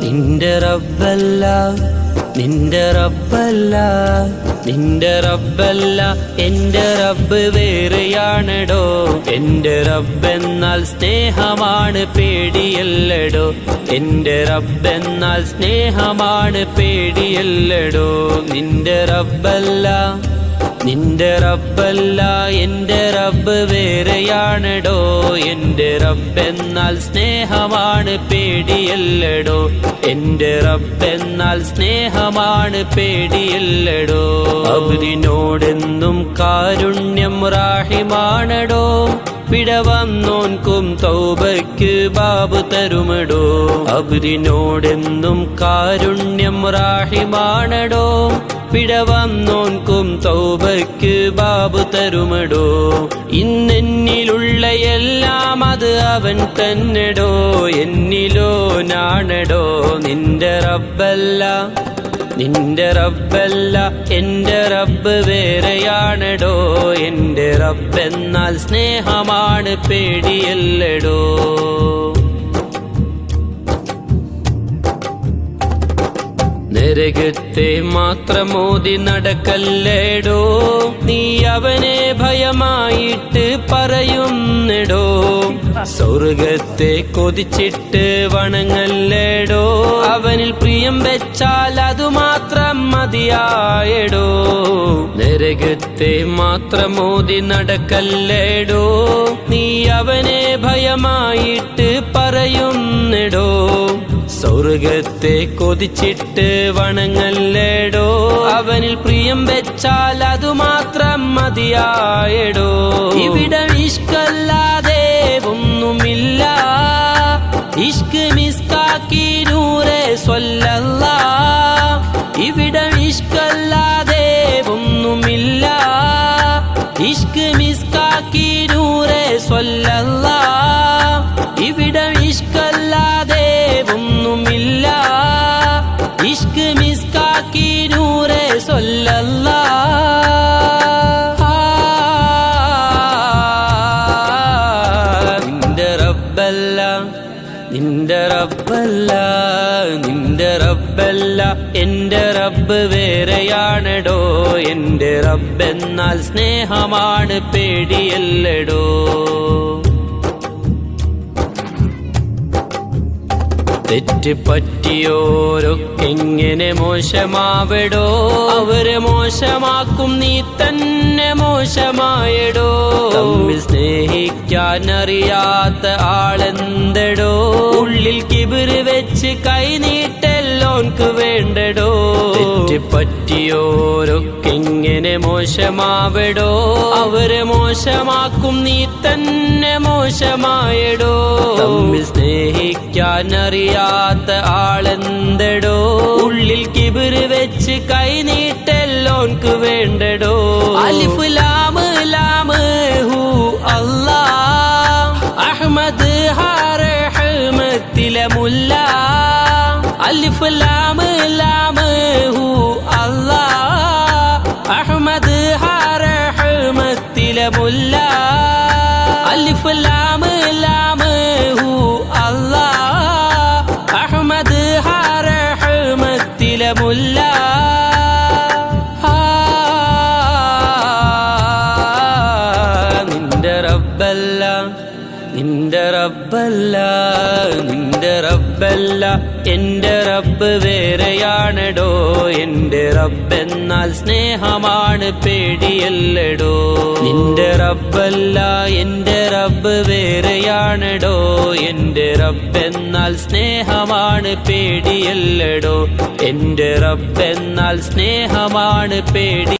നിന്റെ റബ്ബല്ല നിന്റെ റബ്ബല്ല നിന്റെ റബ്ബല്ല എന്റെ റബ്ബ് വേറെയാണടോ. എന്റെ റബ്ബെന്നാൽ സ്നേഹമാണ് പേടിയല്ലടോ. എന്റെ റബ്ബെന്നാൽ സ്നേഹമാണ് പേടിയല്ലടോ. നിന്റെ റബ്ബല്ല നിന്റെ റബ്ബല്ല എന്റെ റബ്ബ് വേറെയാണെടോ? എന്റെ റബ്ബെന്നാൽ സ്നേഹമാണ് പേടിയല്ലടോ? എന്റെ റബ്ബെന്നാൽ സ്നേഹമാണ് പേടിയല്ലടോ? അവരിനോടെന്നും കാരുണ്യം റാഹിമാണടോ? പിടവന്നോൻക്കും തൗബയ്ക്ക് ബാബു തരുമടോ. അവരിനോടെന്നും കാരുണ്യം റാഹിമാണടോ. പിട പിടവന്നോൻക്കും തൗബയ്ക്ക് ബാബു തരുമടോ. ഇന്നെന്നിലുള്ള എല്ലാം അത് അവൻ തന്നെടോ. എന്നിലോ നാണടോ. നിന്റെ റബ്ബല്ല നിന്റെ റബ്ബല്ല എന്റെ റബ്ബ് വേറെയാണെടോ. എന്റെ റബ്ബെന്നാൽ സ്നേഹമാണ് പേടിയല്ലടോ. നരകത്തെ മാത്രം മോദി നടക്കല്ലേടോ. നീ അവനെ ഭയമായിട്ട് പറയുന്നിടോ. സ്വർഗത്തെ കൊതിച്ചിട്ട് വണങ്ങല്ലേടോ. അവനിൽ പ്രിയം വെച്ചാൽ മതിയായടോ? നരകത്തെ മാത്രമോതി നടക്കല്ലേടോ? നീ അവനെ ഭയമായിട്ട് പറയുന്നിടോ? സ്വർഗത്തെ കൊതിച്ചിട്ട് വണങ്ങല്ലേടോ? അവനിൽ പ്രിയം വെച്ചാൽ അതു മാത്രം മതിയായടോ? ഇവിടെ ഇഷ്കല്ലാതെ ഒന്നുമില്ല. ഇഷ്ക് മിസ്കാക്കി ഇഷ്ക് മിസ്കാക്കി നൂറെ സ്വല്ലല്ല. ഇവിടെ ഇഷ്കല്ലാതെ ഒന്നുമില്ല. ഇഷ്ക് മിസ്കാക്കി നൂറെ സ്വല്ലല്ല. നിന്റെ റബ്ബല്ല നിന്റെ റബ്ബല്ല എന്റെ റബ്ബ് വേറെയാണെടോ എന്റെ റബ്ബെന്നാൽ സ്നേഹമാണ് പേടിയല്ലടോ. തെറ്റ് പറ്റിയോരൊക്കെങ്ങനെ മോശമാവടോ? അവരെ മോശമാക്കും നീ തന്നെ മോശമായടോ? സ്നേഹിക്കാൻ അറിയാത്ത ആളെന്തടോ? ഉള്ളിൽ കിബിറി വെച്ച് കൈ നീട്ടെല്ലോൻക്ക് വേണ്ടടോ? പറ്റിയോരൊക്കെങ്ങനെ മോശമാവടോ? അവരെ മോശമാക്കും നീ തന്നെ മോശമായടോ? തമ്മിൽ സ്നേഹിക്കാൻ അറിയാത്ത ആളെന്തടോ? ഉള്ളിൽ കിബിര് വെച്ച് കൈ നീട്ടെല്ലോൻക്ക് വേണ്ടടോ? അലിഫ് ലാമ് ലാമ് ഹു അല്ലാ. അഹ്മദ് ഹാർ ഹമത്തിലെ മുല്ല. അലിഫ് ലാമ് ഹമത്തിലെ മുല്ല. അലിഫ് ലാമ് ലാമ് ഹു അല്ലാ. അഹ്മദ് ഹാറ് ഹമത്തിലെ മുല്ല. നിന്റെ റബ്ബല്ല നിന്റെ റബ്ബല്ല നിന്റെ റബ്ബല്ല എന്റെ റബ്ബ് വേറെയാണെടോ എന്റെ റബ്ബെന്നാൽ സ്നേഹമാണ് പേടിയല്ലടോ. നിന്റെ റബ്ബല്ല എന്റെ റബ്ബ് വേറെയാണെടോ എന്റെ റബ്ബെന്നാൽ സ്നേഹമാണ് പേടിയല്ലടോ. എന്റെ റബ്ബെന്നാൽ സ്നേഹമാണ് പേടി